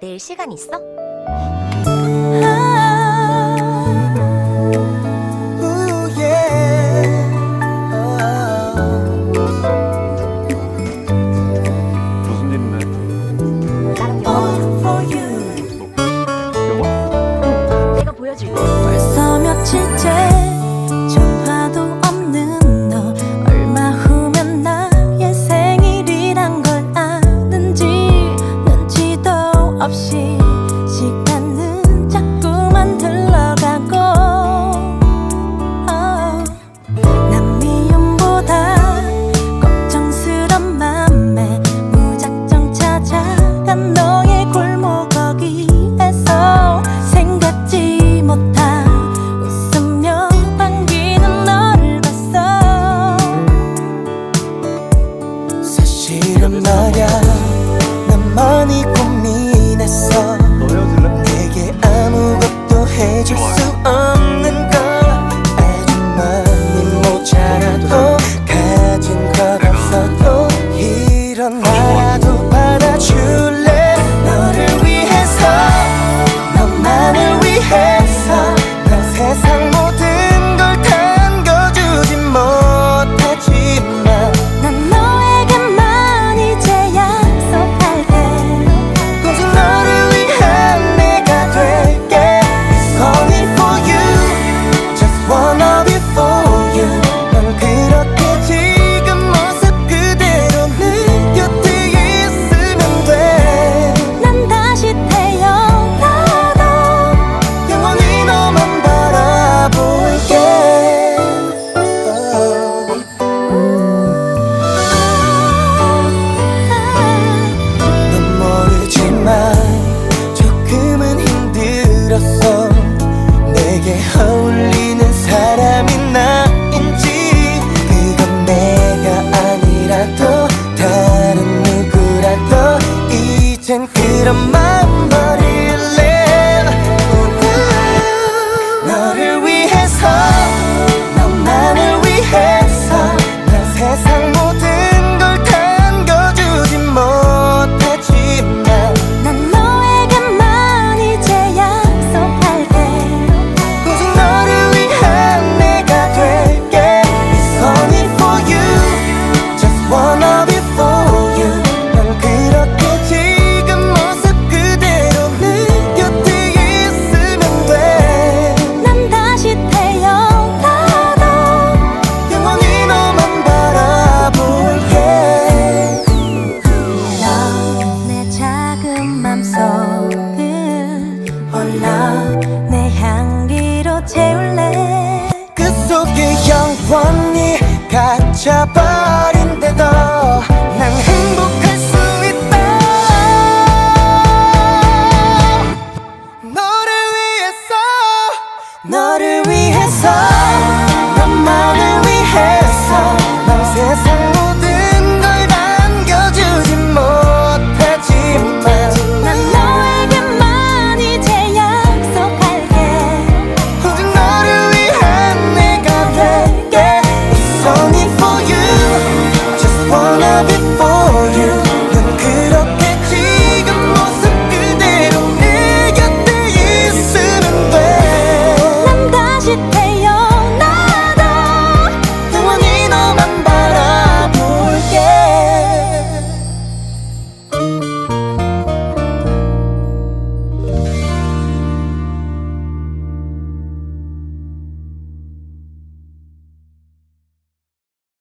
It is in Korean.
내일 시간 있어? 아, 어울리는 사람이 나인지 그건 내가 아니라도 다른 누구라도 이젠 그런 마음 버릴래. 너를 위해서 영원히 갇혀봐.